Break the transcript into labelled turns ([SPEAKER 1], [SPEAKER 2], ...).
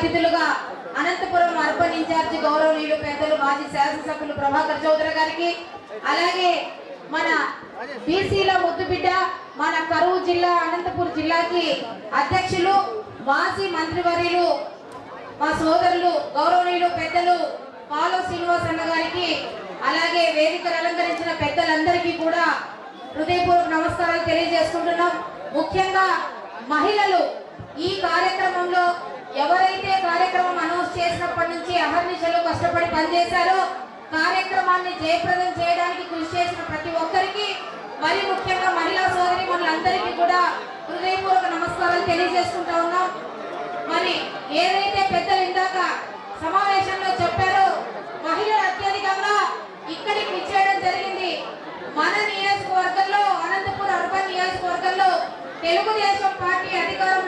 [SPEAKER 1] అతిథులుగా Anantapuram urban incharge గౌరవనీయులు పెద్దలు మాజీ శాసనసభ్యులు ప్రభాకర్ చౌదరి గారికి అలాగే మన బీసీల ముద్దుబిడ్డ మన కరువు జిల్లా అనంతపురం జిల్లాకి అధ్యక్షులు మాజీ మంత్రివర్యులు మా సోదరులు గౌరవనీయులు పెద్దలు పాలో శ్రీనివాస్ అన్న గారికి అలాగే వేదికను అలంకరించిన పెద్దలందరికీ కూడా హృదయపూర్వక నమస్కారాలు తెలియజేసుకుంటున్నాం. ముఖ్యంగా మహిళలు ఈ కార్య అహర్నిశలు కష్టపడి పనిచేశారు. కార్యక్రమాన్ని జయప్రదం చేయడానికి కృషి చేసిన ప్రతి ఒక్కరికి మరి ముఖ్యంగా మహిళా సోదరి మనందరికీ కూడా హృదయపూర్వక నమస్కారాలు తెలియజేసుకుంటా ఉన్నాం. మరి ఏదైతే పెద్దలు ఇందాక సమావేశంలో చెప్పారో మహిళలు అత్యధికంగా ఇక్కడికి ఇచ్చేయడం జరిగింది. మన నియోజకవర్గంలో అనంతపురం అర్బన్ నియోజకవర్గంలో తెలుగుదేశం పార్టీ అధికారం